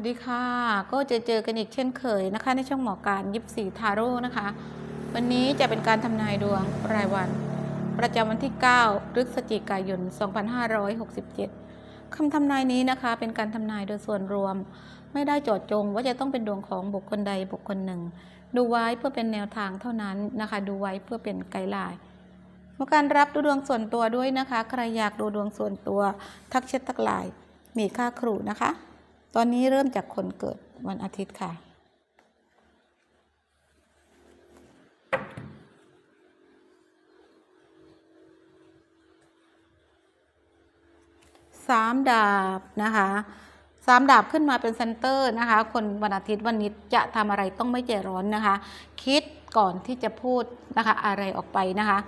วัสดีค่ะ ก็จะเจอกันอีกเช่นเคยนะคะ ในช่องหมอการยิปซีทาโร่นะคะ วันนี้จะเป็นการทำนายดวงรายวัน ประจำวันที่ 9 พฤศจิกายน 2567 คำทำนายนี้นะคะ เป็นการทำนายโดยส่วนรวม ไม่ได้จาะจงว่าจะต้องเป็นดวงของบุคคลใดบุคคลหนึ่ง ดูไว้เพื่อเป็นแนวทางเท่านั้นนะคะ ดูไว้เพื่อเป็นไกด์ไลน์มาการรับดูดวงส่วนตัวด้วยนะคะ ใครอยากดูดวงส่วนตัว ทักแชททักไลน์มีค่าครูนะคะ ตอนนี้เริ่มจากคนเกิดวันอาทิตย์ค่ะ สามดาบนะคะสามดาบขึ้นมาเป็นเซนเตอร์นะคะ คนวันอาทิตย์วันนี้จะทำอะไรต้องไม่ใจร้อนนะคะ คิดก่อนที่จะพูดนะคะอะไรออกไปนะคะ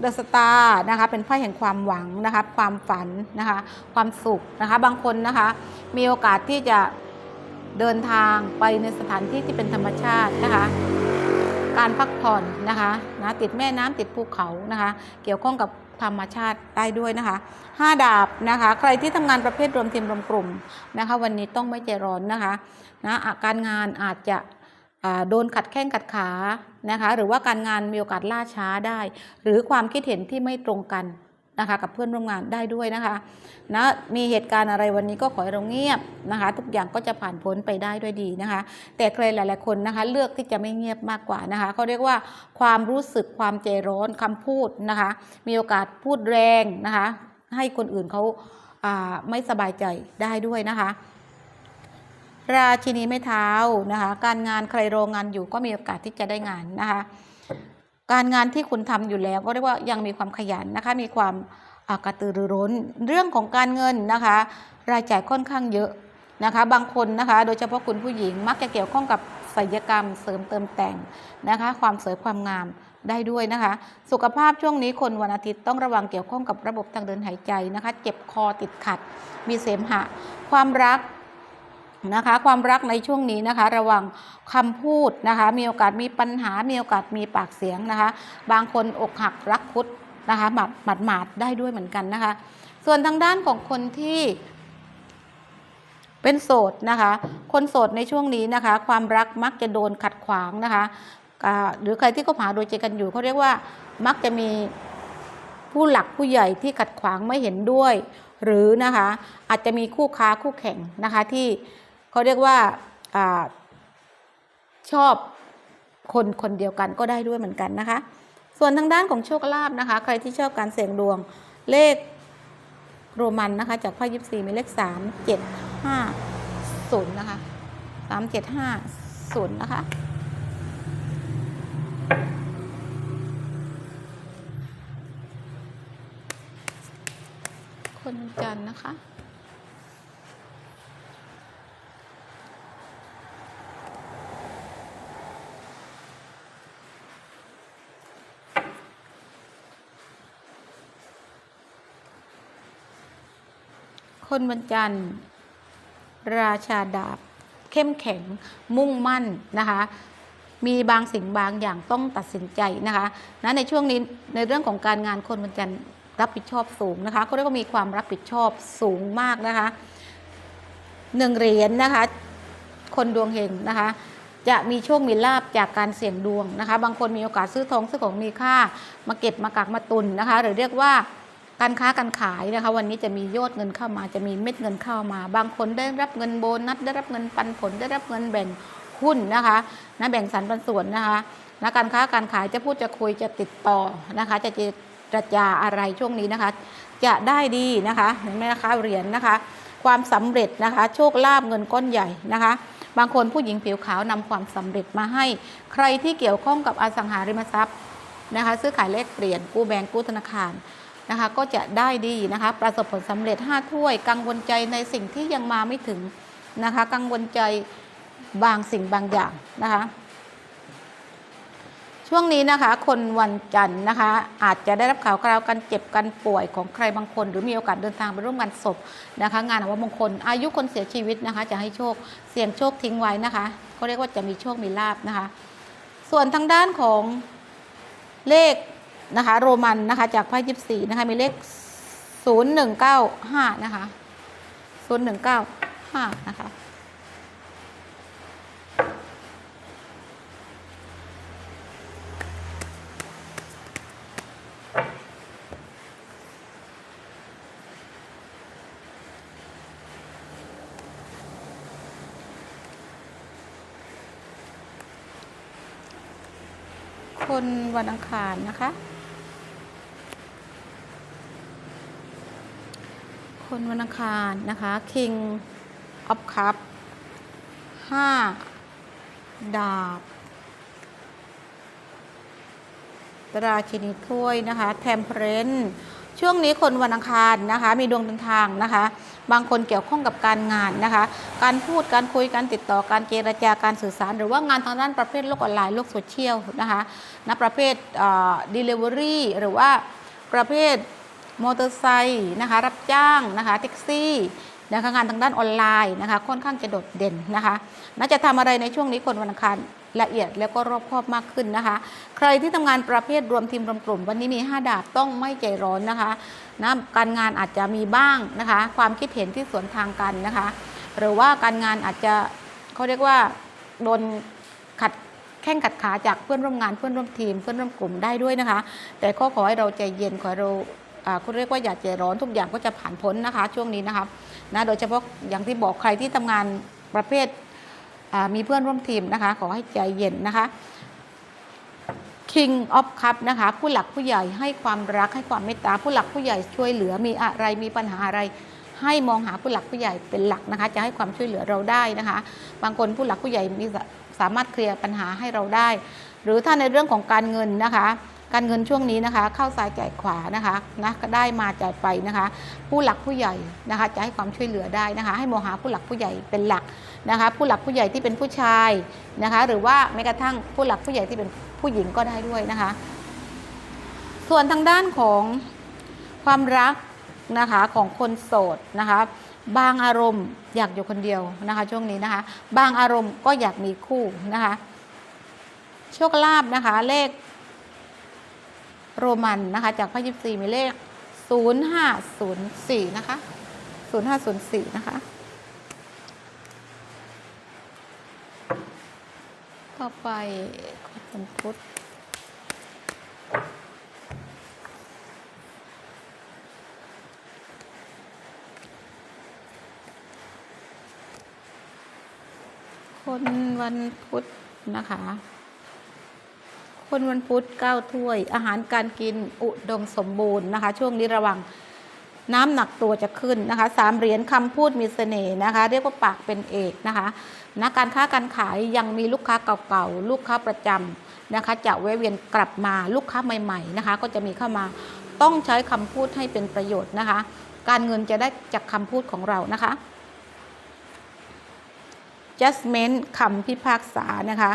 เดอะสตาร์นะคะเป็นไพ่แห่งความหวังนะคะความฝันนะคะความสุขนะคะบางคนนะคะมีโอกาสที่จะเดินทางไปในสถานที่ที่เป็นธรรมชาตินะคะ การพักผ่อนนะคะนะติดแม่น้ำติดภูเขานะคะ เกี่ยวข้องกับธรรมชาติได้ด้วยนะคะห้าดาบนะคะ ใครที่ทำงานประเภทรวมทีมรวมกลุ่มนะคะ วันนี้ต้องไม่ใจร้อนนะคะนะอะการงานอาจจะ โดนขัดแข้งขัดขานะคะ หรือว่าการงานมีโอกาสล่าช้าได้ หรือความคิดเห็นที่ไม่ตรงกันนะคะกับเพื่อนร่วมงานได้ด้วยนะคะนะมีเหตุการณ์อะไรวันนี้ก็ขอให้เราเงียบนะคะ ทุกอย่างก็จะผ่านพ้นไปได้ด้วยดีนะคะ แต่ใครหลาย ๆ คนนะคะ เลือกที่จะไม่เงียบมากกว่านะคะเขาเรียกว่าความรู้สึกความใจร้อนคำพูดนะคะ มีโอกาสพูดแรงนะคะ ให้คนอื่นเขาไม่สบายใจได้ด้วยนะคะ ราชินีไม้เท้านะคะ การงานใครโรงงานอยู่ก็มีโอกาสที่จะได้งานนะคะ การงานที่คุณทำอยู่แล้วก็เรียกว่ายังมีความขยันนะคะ มีความากระตือรือร้น เรื่องของการเงินนะคะ รายจ่ายค่อนข้างเยอะนะคะ บางคนนะคะ โดยเฉพาะคุณผู้หญิงมักจะเกี่ยวข้องกับศัลยกรรมเสริมเติมแต่งนะคะ ความสวยความงามได้ด้วยนะคะ สุขภาพช่วงนี้คนวันอาทิตย์ต้องระวังเกี่ยวข้องกับระบบทางเดินหายใจนะคะ เจ็บคอติดขัด มีเสมหะ ความรัก นะคะความรักในช่วงนี้นะคะระวังคำพูดนะคะมีโอกาสมีปัญหา มีโอกาสมีปากเสียงนะคะ บางคนอกหักรักคุดนะคะหมัดหมัดหมาดได้ด้วยเหมือนกันนะคะ ส่วนทางด้านของคนที่เป็นโสดนะคะ คนโสดในช่วงนี้นะคะ ความรักมักจะโดนขัดขวางนะคะหรือใครที่ก็หาโดยใจกันอยู่เขาเรียกว่ามักจะมีผู้หลักผู้ใหญ่ที่ขัดขวางไม่เห็นด้วย หรือนะคะอาจจะมีคู่ค้าคู่แข่งนะคะที่ เขาเรียกว่าอาชอบคนคนเดียวกันก็ได้ด้วยเหมือนกันนะคะ ส่วนทางด้านของโชคลาภนะคะ ใครที่ชอบการเสี่ยงดวงเลขโรมันนะคะ จากไพ่ยิปซีมีเลขสามเจ็ดห้าศูนย์นะคะสามเจ็ดห้าศูนย์นะคะ คนจันทร์นะคะ คนวันจันทร์ ราชาดาบ เข้มแข็งมุ่งมั่นนะคะมีบางสิ่งบางอย่างต้องตัดสินใจนะคะนะในช่วงนี้ในเรื่องของการงานคนวันจันทร์รับผิดชอบสูงนะคะเขาเรียกว่ามีความรับผิดชอบสูงมากนะคะหนึ่งเหรียญนะคะคนดวงเฮงนะคะ จะมีโชคมีลาบจากการเสี่ยงดวงนะคะ บางคนมีโอกาสซื้อทองซื้อของมีค่า มาเก็บมากักมาตุนนะคะ หรือเรียกว่า การค้าการขายนะคะ วันนี้จะมียอดเงินเข้ามาจะมีเม็ดเงินเข้ามา บางคนได้รับเงินโบนัสได้รับเงินปันผลได้รับเงินแบ่งหุ้นนะคะนะแบ่งสรรปันส่วนนะคะนะการค้าการขายจะพูดจะคุยจะติดต่อนะคะ จะเจรจาอะไรช่วงนี้นะคะ จะได้ดีนะคะเห็นไหมนะคะเหรียญนะคะ ความสำเร็จนะคะ โชคลาภเงินก้อนใหญ่นะคะบางคนผู้หญิงผิวขาวนำความสำเร็จมาให้ ใครที่เกี่ยวข้องกับอสังหาริมทรัพย์นะคะ ซื้อขายแลกเปลี่ยนกู้แบงก์กู้ธนาคาร นะคะก็จะได้ดีนะคะ ประสบผลสำเร็จ 5 ถ้วย กังวลใจในสิ่งที่ยังมาไม่ถึงนะคะ กังวลใจบางสิ่งบางอย่างนะคะ ช่วงนี้นะคะ คนวันจันทร์นะคะ อาจจะได้รับข่าวคราวการเจ็บการป่วยของใครบางคน หรือมีโอกาสเดินทางไปร่วมงานศพนะคะ งานอวมงคล อายุคนเสียชีวิตนะคะ จะให้โชคเสี่ยงโชคทิ้งไว้นะคะเขาเรียกว่าจะมีโชคมีลาบนะคะ ส่วนทางด้านของเลข นะคะ โรมันนะคะจากไพ่ยิปซีนะคะ มีเลข0195นะคะ0195ห้านะคะคนวันอังคารนะคะ คนวันอังคารนะคะ King of Cup ห้าดาบตราชินีถ้วยนะคะแทมเพรนช่วงนี้คนวันอังคารนะคะ มีดวงเดินทางนะคะ บางคนเกี่ยวข้องกับการงานนะคะ การพูดการคุยการติดต่อการเจรจาการสื่อสาร หรือว่างานทางด้านประเภทโลกออนไลน์โลกโซเชียลนะคะนะประเภทเอ่อ delivery หรือว่าประเภท มอเตอร์ไซค์นะคะ รับจ้างนะคะแท็กซี่นะคะงานทางด้านออนไลน์นะคะ ค่อนข้างจะโดดเด่นนะคะน่าจะทำอะไรในช่วงนี้คนวันอังคารละเอียดแล้วก็รอบคอบมากขึ้นนะคะ ใครที่ทำงานประเภทรวมทีมรวมกลุ่ม วันนี้มี 5 ดาบต้องไม่ใจร้อนนะคะนะการงานอาจจะมีบ้างนะคะ ความคิดเห็นที่สวนทางกันนะคะ หรือว่าการงานอาจจะเขาเรียกว่าโดนขัดแข้งขัดขาจากเพื่อนร่วมงานเพื่อนร่วมทีมเพื่อนร่วมกลุ่มได้ด้วยนะคะ แต่ก็ขอให้เราใจเย็นขอให้เรา อ่าเรียกว่าอย่าใจร้อนทุกอย่างก็จะผ่านพ้นนะคะ ช่วงนี้นะคะนะโดยเฉพาะอย่างที่บอกใครที่ทำงานประเภทมีเพื่อนร่วมทีมนะคะ ขอให้ใจเย็นนะคะ King of Cup นะคะ ผู้หลักผู้ใหญ่ให้ความรักให้ความเมตตาผู้หลักผู้ใหญ่ช่วยเหลือมีอะไรมีปัญหาอะไร ให้มองหาผู้หลักผู้ใหญ่เป็นหลักนะคะ จะให้ความช่วยเหลือเราได้นะคะ บางคนผู้หลักผู้ใหญ่มีสามารถเคลียร์ปัญหาให้เราได้ หรือถ้าในเรื่องของการเงินนะคะ การเงินช่วงนี้นะคะ เข้าซ้ายจ่ายขวานะคะนะก็ได้มาจ่ายไปนะคะ ผู้หลักผู้ใหญ่นะคะจะให้ความช่วยเหลือได้นะคะ ให้โมหาผู้หลักผู้ใหญ่เป็นหลักนะคะ ผู้หลักผู้ใหญ่ที่เป็นผู้ชายนะคะ หรือว่าแม้กระทั่งผู้หลักผู้ใหญ่ที่เป็นผู้หญิงก็ได้ด้วยนะคะ ส่วนทางด้านของความรักนะคะของคนโสดนะคะบางอารมณ์อยากอยู่คนเดียวนะคะ ช่วงนี้นะคะ บางอารมณ์ก็อยากมีคู่นะคะ โชคลาภนะคะ เลข โรมันนะคะ จากพระยิบซีมีเลข 0504 นะคะ 0504 นะคะ ต่อไปคนพุธคนวันพุธนะคะ คนวันพุธเก้าถ้วย อาหารการกินอุดมสมบูรณ์นะคะ ช่วงนี้ระวังน้ำหนักตัวจะขึ้นนะคะสามเหรียญคำพูดมีเสน่ห์นะคะ เรียกว่าปากเป็นเอกนะคะนะการค้าการขายยังมีลูกค้าเก่าๆ ลูกค้าประจำนะคะ จะแวะเวียนกลับมาลูกค้าใหม่ๆนะคะ ก็จะมีเข้ามาต้องใช้คำพูดให้เป็นประโยชน์นะคะ การเงินจะได้จากคำพูดของเรานะคะ judgment คำพิพากษานะคะ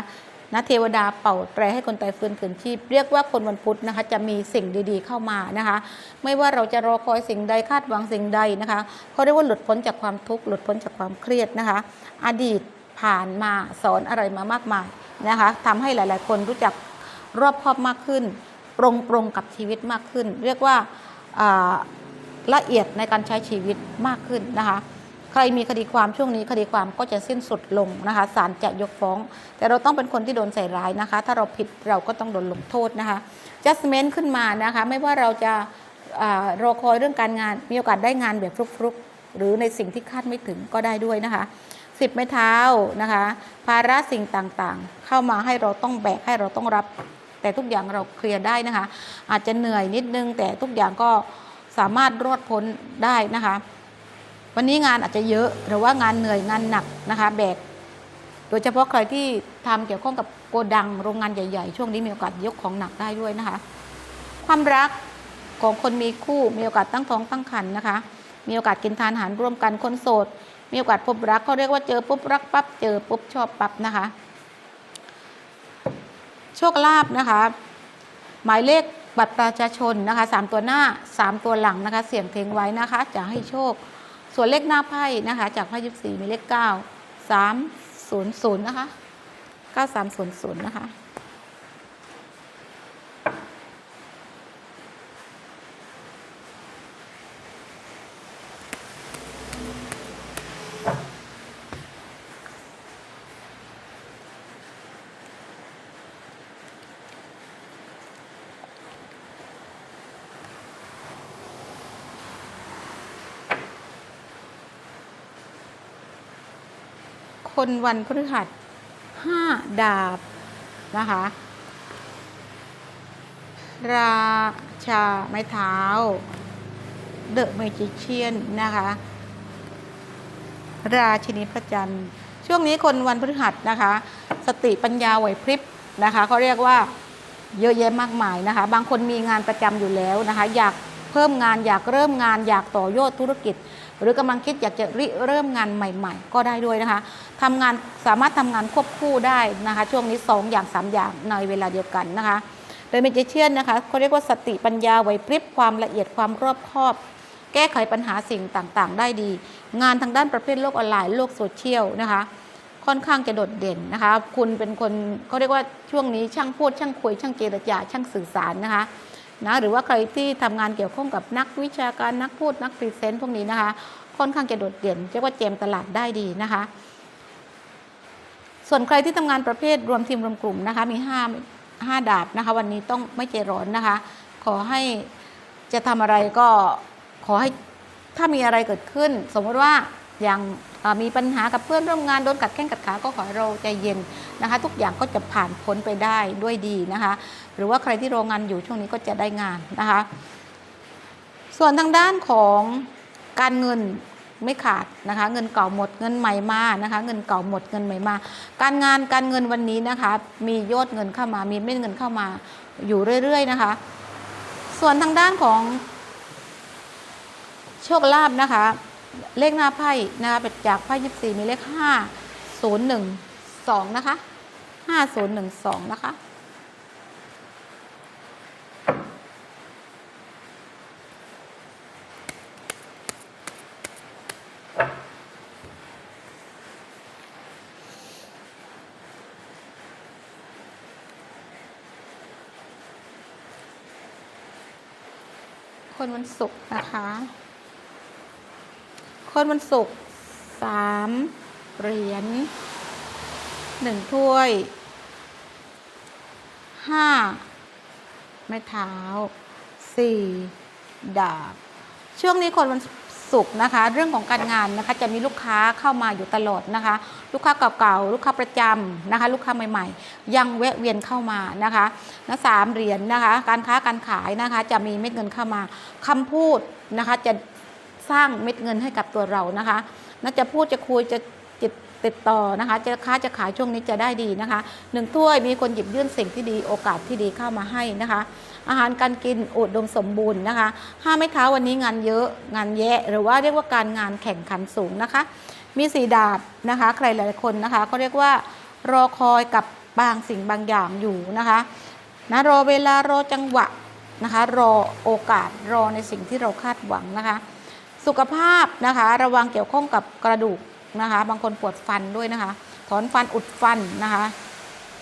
นะเทวดาเป่าแตรให้คนตายฟื้นคืนชีพ เรียกว่าคนวันพุธนะคะจะมีสิ่งดีๆเข้ามานะคะ ไม่ว่าเราจะรอคอยสิ่งใดคาดหวังสิ่งใดนะคะเขาเรียกว่าหลุดพ้นจากความทุกข์หลุดพ้นจากความเครียดนะคะ อดีตผ่านมาสอนอะไรมามากมายนะคะทำให้หลาย ๆ คนรู้จักรอบคอบมากขึ้นปรงปรงกับชีวิตมากขึ้น เรียกว่าอ่าละเอียดในการใช้ชีวิตมากขึ้นนะคะ ใครมีคดีความช่วงนี้คดีความก็จะสิ้นสุดลงนะคะศาลจะยกฟ้อง แต่เราต้องเป็นคนที่โดนใส่ร้ายนะคะ ถ้าเราผิดเราก็ต้องโดนลงโทษนะคะ judgment ขึ้นมานะคะ ไม่ว่าเราจะรอคอยเรื่องการงานมีโอกาสได้งานแบบฟลุกๆ หรือในสิ่งที่คาดไม่ถึงก็ได้ด้วยนะคะสิบไม้เท้านะคะ ภาระสิ่งต่างๆ เข้ามาให้เราต้องแบกให้เราต้องรับ แต่ทุกอย่างเราเคลียร์ได้นะคะ อาจจะเหนื่อยนิดนึงแต่ทุกอย่างก็สามารถรอดพ้นได้นะคะ วันนี้งานอาจจะเยอะหรือว่างานเหนื่อยงานหนักนะคะแบกโดยเฉพาะใครที่ทำเกี่ยวข้องกับโกดังโรงงานใหญ่ ๆ ช่วงนี้มีโอกาสยกของหนักได้ด้วยนะคะ ความรักของคนมีคู่มีโอกาสตั้งท้องตั้งครรภ์นะคะ มีโอกาสกินทานอาหารร่วมกันคนโสด มีโอกาสพบรักเขาเรียกว่าเจอปุ๊บรักปั๊บเจอปุ๊บชอบปั๊บนะคะ โชคลาภนะคะ หมายเลขบัตรประชาชนนะคะสามตัวหน้าสามตัวหลังนะคะ เสี่ยงเทงไว้นะคะ จะให้โชค ส่วนเลขหน้าไพ่นะคะ จากไพ่ยิบสี่มีเลขเก้าสามศูนย์ศูนย์นะคะเก้าสามศูนย์ศูนย์นะคะ คนวันพฤหัสห้าดาบนะคะ ราชาไม้เท้าเดอะเมจิเชียนนะคะ ราชินีพระจันทร์ ช่วงนี้คนวันพฤหัสนะคะ สติปัญญาไหวพริบนะคะเขาเรียกว่าเยอะแยะมากมายนะคะ บางคนมีงานประจำอยู่แล้วนะคะ อยากเพิ่มงานอยากเริ่มงานอยากต่อยอดธุรกิจ หรือกำลังคิดอยากจะริเริ่มงานใหม่ ๆ ก็ได้ด้วยนะคะทำงานสามารถทำงานควบคู่ได้นะคะ ช่วงนี้สองอย่างสามอย่างในเวลาเดียวกันนะคะ โดยเมจิเชียนนะคะเขาเรียกว่าสติปัญญาไหวพริบความละเอียดความรอบคอบ แก้ไขปัญหาสิ่งต่างๆ ได้ดี งานทางด้านประเภทโลกออนไลน์โลกโซเชียลนะคะค่อนข้างจะโดดเด่นนะคะ คุณเป็นคนเขาเรียกว่าช่วงนี้ช่างพูดช่างคุยช่างเจรจาช่างสื่อสารนะคะ นะหรือว่าใครที่ทำงานเกี่ยวข้องกับนักวิชาการนักพูดนักพรีเซนต์พวกนี้นะคะ ค่อนข้างจะโดดเด่นเรียกว่าเจมตลาดได้ดีนะคะ ส่วนใครที่ทำงานประเภทรวมทีมรวมกลุ่มนะคะ มี5 5ดาบนะคะ วันนี้ต้องไม่ใจร้อนนะคะ ขอให้จะทำอะไรก็ขอให้ถ้ามีอะไรเกิดขึ้น สมมติว่า อย่างมีปัญหากับเพื่อนร่วมงานโดนกัดแข้งกัดขาก็ขอให้เราใจเย็นนะคะ ทุกอย่างก็จะผ่านพ้นไปได้ด้วยดีนะคะ หรือว่าใครที่โรงงานอยู่ช่วงนี้ก็จะได้งานนะคะ ส่วนทางด้านของการเงินไม่ขาดนะคะ เงินเก่าหมดเงินใหม่มานะคะ เงินเก่าหมดเงินใหม่มา การงานการเงินวันนี้นะคะ มียอดเงินเข้ามามีเม็ดเงินเข้ามาอยู่เรื่อยๆนะคะ ส่วนทางด้านของโชคลาภนะคะ เลขหน้าไพ่นะคะเป็นจากไพ่ยิบสี่มีเลขห้าศูนย์หนึ่งสองนะคะห้าศูนย์หนึ่งสองนะคะคนวันศุกร์นะคะ คนวันศุกร์สามเหรียญหนึ่งถ้วยห้าไม้เท้าสี่ดาบ ช่วงนี้คนวันศุกร์นะคะ เรื่องของการงานนะคะจะมีลูกค้าเข้ามาอยู่ตลอดนะคะ ลูกค้าเก่าๆลูกค้าประจำนะคะ ลูกค้าใหม่ๆ ยังแวะเวียนเข้ามานะคะนะสามเหรียญนะคะ การค้าการขายนะคะ จะมีเม็ดเงินเข้ามาคำพูดนะคะจะ สร้างเม็ดเงินให้กับตัวเรานะคะน่าจะพูดจะคุยจะติดติดต่อนะคะ จะค้าจะขายช่วงนี้จะได้ดีนะคะหนึ่งถ้วยมีคนหยิบยื่นสิ่งที่ดีโอกาสที่ดีเข้ามาให้นะคะ อาหารการกินอุดมสมบูรณ์นะคะห้าไม้เท้าวันนี้งานเยอะงานแยะ หรือว่าเรียกว่าการงานแข่งขันสูงนะคะ มีสีดาบนะคะ ใครหลายคนนะคะ ก็เรียกว่ารอคอยกับบางสิ่งบางอย่างอยู่นะคะนะรอเวลารอจังหวะนะคะ รอโอกาสรอในสิ่งที่เราคาดหวังนะคะ สุขภาพนะคะ ระวังเกี่ยวข้องกับกระดูกนะคะ บางคนปวดฟันด้วยนะคะ ถอนฟันอุดฟันนะคะ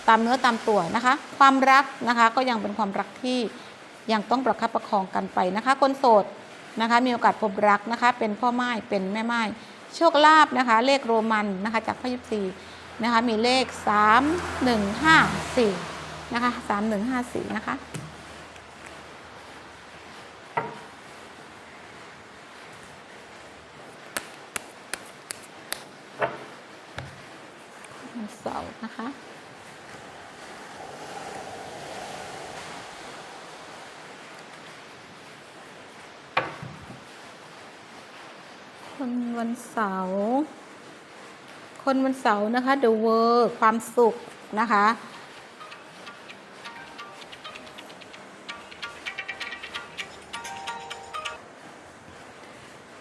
ตามเนื้อตามตัวนะคะ ความรักนะคะก็ยังเป็นความรักที่ยังต้องประคับประคองกันไปนะคะ คนโสดนะคะมีโอกาสพบรักนะคะ เป็นพ่อไม้เป็นแม่ไม้โชคลาภนะคะ เลขโรมันนะคะจากพระยิบซีนะคะมีเลข 3 1 5 4นะคะ3 1 5 4นะคะ เสาร์นะคะ คนวันเสาร์คนวันเสาร์นะคะ The World ความสุขนะคะ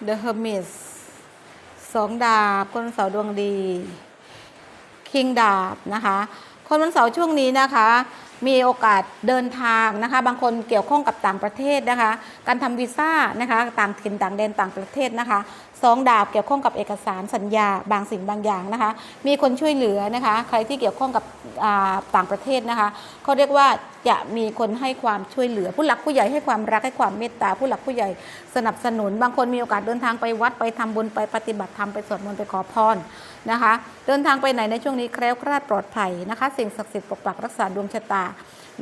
The Hermit สองดาบคนวันเสาร์ดวงดี คิงดาบนะคะ คนวันเสาร์ช่วงนี้นะคะ มีโอกาสเดินทางนะคะ บางคนเกี่ยวข้องกับต่างประเทศนะคะ การทำวีซ่านะคะต่างถิ่นต่างแดนต่างประเทศนะคะสองดาบเกี่ยวข้องกับเอกสารสัญญาบางสิ่งบางอย่างนะคะ มีคนช่วยเหลือนะคะ ใครที่เกี่ยวข้องกับต่างประเทศนะคะเขาเรียกว่าจะมีคนให้ความช่วยเหลือ ผู้หลักผู้ใหญ่ให้ความรักให้ความเมตตาผู้หลักผู้ใหญ่สนับสนุน บางคนมีโอกาสเดินทางไปวัดไปทำบุญไปปฏิบัติธรรมไปสวดมนต์ไปขอพร นะคะ เดินทางไปไหนในช่วงนี้แคล้วคลาดปลอดภัยนะคะ สิ่งศักดิ์สิทธิ์ปกปักรักษาดวงชะตา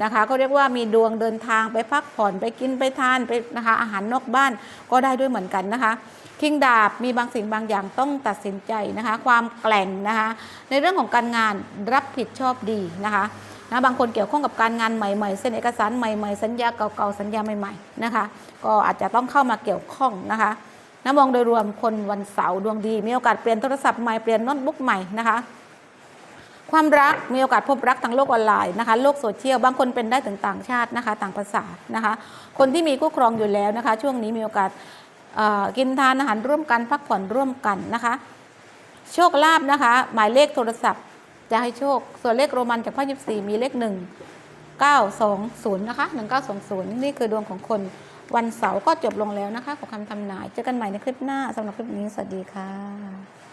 นะคะก็เรียกว่ามีดวงเดินทางไปพักผ่อนไปกินไปทานไปนะคะอาหารนอกบ้านก็ได้ด้วยเหมือนกันนะคะคิงดาบมีบางสิ่งบางอย่างต้องตัดสินใจนะคะ ความแกล่งนะคะในเรื่องของการงานรับผิดชอบดีนะคะนะบางคนเกี่ยวข้องกับการงานใหม่ๆ เส้นเอกสารใหม่ๆ สัญญาเก่าๆสัญญาใหม่ๆนะคะก็อาจจะต้องเข้ามาเกี่ยวข้องนะคะ นะมองโดยรวมคนวันเสาร์ดวงดี มีโอกาสเปลี่ยนโทรศัพท์ใหม่เปลี่ยนโน้ตบุ๊กใหม่นะคะความรักมีโอกาสพบรักทางโลกออนไลน์นะคะโลกโซเชียลบางคนเป็นได้ถึงต่างชาตินะคะต่างภาษานะคะคนที่มีคู่ครองอยู่แล้วนะคะ ช่วงนี้มีโอกาสกินทานอาหารร่วมกันพักผ่อนร่วมกันนะคะ โชคลาภนะคะ หมายเลขโทรศัพท์ จะให้โชค ส่วนเลขโรมันจากพ่อยิบสี่มีเลขหนึ่งเก้าสองศูนย์นะคะหนึ่งเก้าสองศูนย์นี่คือดวงของคน วันเสาร์ก็จบลงแล้วนะคะ ของคำทำนาย เจอกันใหม่ในคลิปหน้าสำหรับคลิปนี้สวัสดีค่ะ